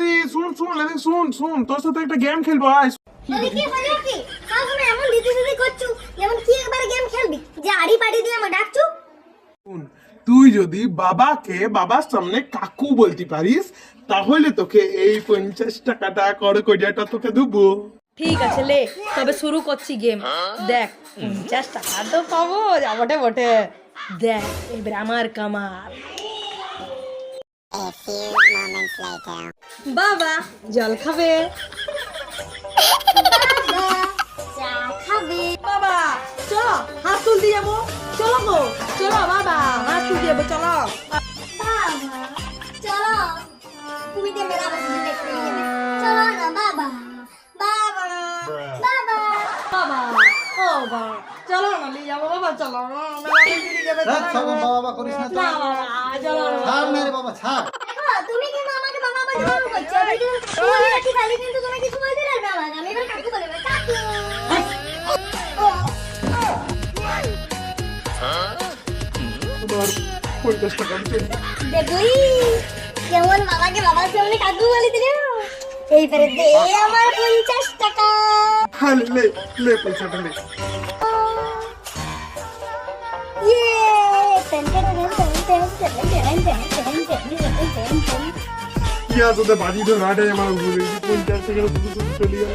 দিদি শুন শুন লেদি শুন শুন তোর সাথে একটা গেম খেলব আয়। কি হলো কি? সবসময় এমন দিদি দিদি করছু যেমন কি একবার গেম খেলবি? যে আড়ি পাড়ি দিয়ে আমার ডাকছু? শুন তুই যদি বাবাকে বাবার সামনে কাকু বলতে পারিস তাহলে তোকে এই পঞ্চাশ টাকাটা করকড়িয়াটা তোকে দেবো। ঠিক আছে লে তবে শুরু করছি গেম দেখ পঞ্চাশ টাকা তো পাবো যা বটে বটে। দেখ এবার আমার কামাল। বাবা জল খাবে। চা খাবে। বাবা চলো হাত তুলতে যাব। চলো গো চলো বাবা হাত তুলতে যাব চলো। বাবা চলো। তুমি যে মেরা বসে দেখতে চলো না বাবা। বাবা বাবা। বাবা। ও বাবা। চলো না নিয়ে বাবা চলো। না, মেলা দেখতে যাবে, রাখ চলো সব না। বাবা বাবা করিস না তো না। বাবা চলো না। ছাড় না। রে বাবা ছাড়। তুমি কেন আমাকে বাবা বাবা জবাব করছ। আমি কিন্তু কাকু বলে রাখি খালি কিন্তু তুমি কিছু বলতে পারবে আমাকে আমি এবার কাকু বলে কাকু। আমার পঞ্চাশ টাকা দিতে দেখলি কেমন বাবাকে বাবার সামনে কাকু বলে দিল। এইবারে দে আমার পঞ্চাশ টাকা হ্যাঁ লে পঞ্চাশ টাকা চলে গেল